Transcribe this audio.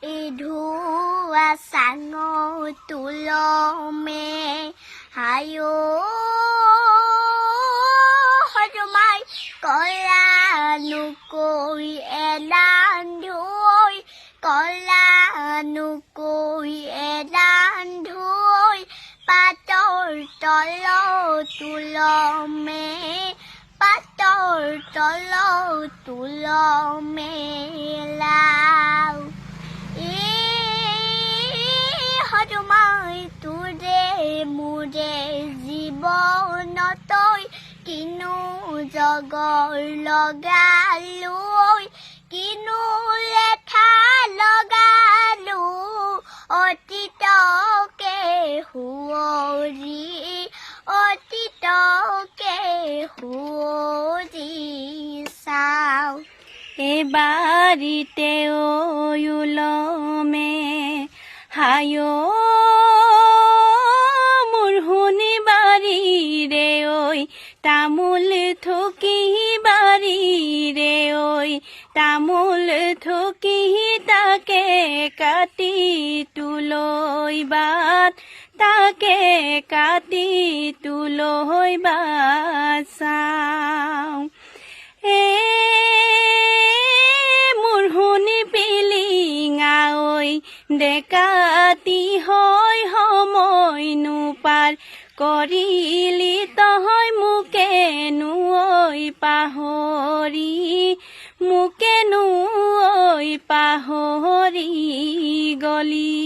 idua sango tulo me hayo hojumai kola nukoi elan doi kola nukoi elan doi patol tolo tulo me patol tolo tulo me মোৰে জীৱনতৈ কিনো জগৰ লগালৈ কিনো লেখা লগালো অতীতকে সুঁৱৰি অতীতকে সুঁৱৰি চাওঁ। এ বাড়িতে ওলমে হায় তামোল থকি বাড়ি রে ওই, তামুল থকি তাকে কাটি তুলই বাত তাকে কাটি তুলই বাট ডেকাতি হয় সময় নোপাৰ কৰিলি তহয় মোকে নুঐ পাহৰি মুকে নুঐ পাহৰি গলি।